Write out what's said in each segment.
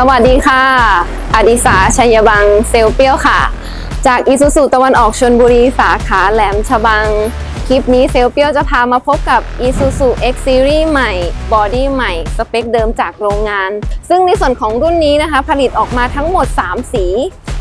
สวัสดีค่ะ อดิสาชัยบังเซลเปียวค่ะ จากอิสุสุตะวันออกชนบุรีสาขาแหลมฉบัง คลิปนี้เซลเปียวจะพามาพบกับ Isuzu X Series ใหม่ บอดี้ใหม่ สเปคเดิมจากโรงงาน ซึ่งในส่วนของรุ่นนี้นะคะ ผลิตออกมาทั้งหมด 3 สี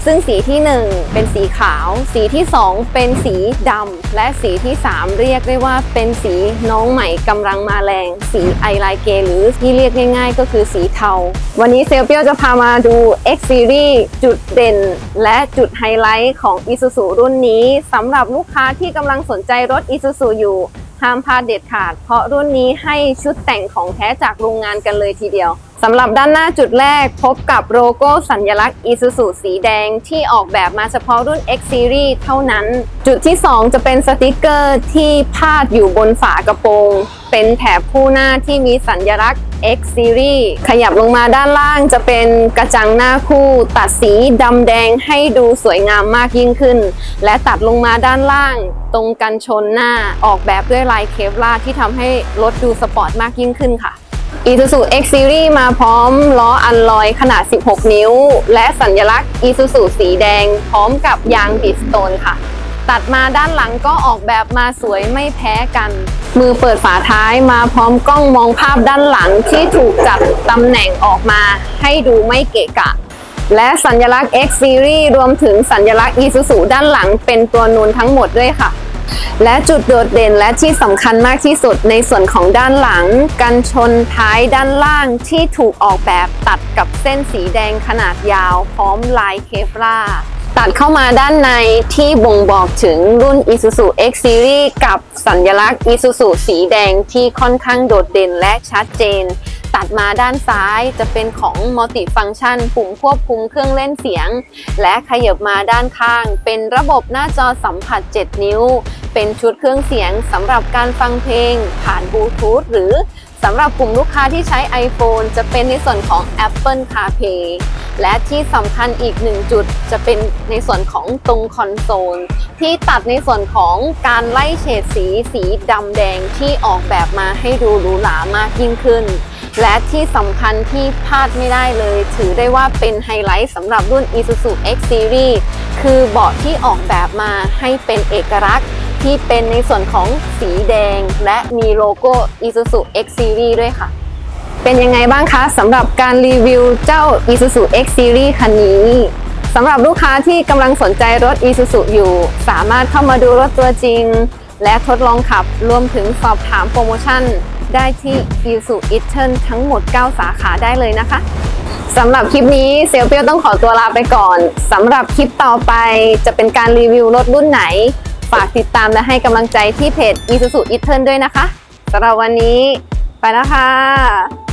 ซึ่งสีที่ 1 เป็นสีขาว สีที่ 2 เป็นสีดำ และสีที่ 3 เรียกได้ว่าเป็นสีน้องใหม่กำลังมาแรง สีไอไลเกหรือที่เรียกง่าย ๆ ก็คือสีเทา วันนี้เซลเปียวจะพามาดู X Series จุดเด่น และจุดไฮไลท์ของ Isuzu รุ่นนี้สำหรับลูกค้าที่กำลังสนใจรถ Isuzu อยู่ห้ามพลาดเด็ดขาด เพราะรุ่นนี้ให้ชุดแต่งของแท้จากโรงงานกันเลยทีเดียว สำหรับด้านหน้าจุดแรกพบกับโลโก้สัญลักษณ์ Isuzu สีแดงที่ออกแบบมาเฉพาะรุ่น X Series เท่านั้น จุดที่ 2 จะเป็นสติกเกอร์ที่พาดอยู่บนฝากระโปรง เป็นแถบคู่หน้าที่มีสัญลักษณ์ X Series ขยับลงมาด้านล่างจะเป็นกระจังหน้าคู่ตัดสีดำแดงให้ดูสวยงามมากยิ่งขึ้น และตัดลงมาด้านล่างตรงกันชนหน้าออกแบบด้วยลายเคฟลาที่ทำให้รถดูสปอร์ตมากยิ่งขึ้นค่ะ Isuzu X Series มาพร้อมล้ออันลอยขนาด 16 นิ้ว และสัญลักษณ์ Isuzu สีแดง พร้อมกับยางบิดสโตนค่ะ ตัดมาด้านหลังก็ออกแบบมาสวยไม่แพ้กัน มือเปิดฝาท้ายมาพร้อมกล้องมองภาพด้านหลังที่ถูกจัดตำแหน่งออกมาให้ดูไม่เกะกะ และสัญลักษณ์ X Series รวมถึงสัญลักษณ์ Isuzu ด้านหลังเป็นตัวนูนทั้งหมดด้วยค่ะ และจุดโดดเด่นและที่สำคัญมากที่สุดในส่วนของด้านหลัง กันชนท้ายด้านล่างที่ถูกออกแบบตัดกับเส้นสีแดงขนาดยาว พร้อมลายเคฟราตัดเข้ามาด้านในที่บ่งบอกถึงรุ่น Isuzu X Series กับสัญลักษณ์ Isuzu สีแดงที่ค่อนข้างโดดเด่นและชัดเจน ตัดมาด้านซ้ายจะเป็นของ Multi Function ปุ่มควบคุมเครื่องเล่นเสียง และขยับมาด้านข้าง เป็นระบบหน้าจอสัมผัส 7 นิ้ว เป็นชุดเครื่องเสียงสำหรับการฟังเพลง ผ่านบลูทูธหรือสำหรับกลุ่มลูกค้าที่ใช้ iPhone จะเป็นในส่วนของ Apple CarPlay และที่สำคัญอีกหนึ่งจุดจะเป็นในส่วนของตรงคอนโซล ที่ตัดในส่วนของการไล่เฉดสีสีดำแดงที่ออกแบบมาให้ดูหรูหรามากยิ่งขึ้น และที่สำคัญที่พลาดไม่ได้เลย ถือได้ว่าเป็นไฮไลท์สำหรับรุ่น Isuzu X Series คือเบาะที่ออกแบบมาให้เป็นเอกลักษณ์ที่เป็นในส่วนของสีแดง และมีโลโก้ Isuzu X Series ด้วยค่ะ เป็นยังไงบ้างคะสำหรับการรีวิวเจ้า Isuzu X Series คันนี้สำหรับลูกค้าที่กำลังสนใจรถ Isuzu อยู่ สามารถเข้ามาดูรถตัวจริง และทดลองขับรวมถึงสอบถามโปรโมชั่น ได้ที่ Isuzu e t e r n ทั้งหมด 9 สาขาได้เลยนะคะสำหรับคลิปนี้เซลเปียวต้องขอตัวลาไปก่อนสำหรับคลิปต่อไปจะเป็นการรีวิวรถรุ่นไหน ฝากติดตามและให้กำลังใจที่เพจ Isuzu e t e r n ด้วยนะคะสำหรับวันนี้ไปแล้วค่ะ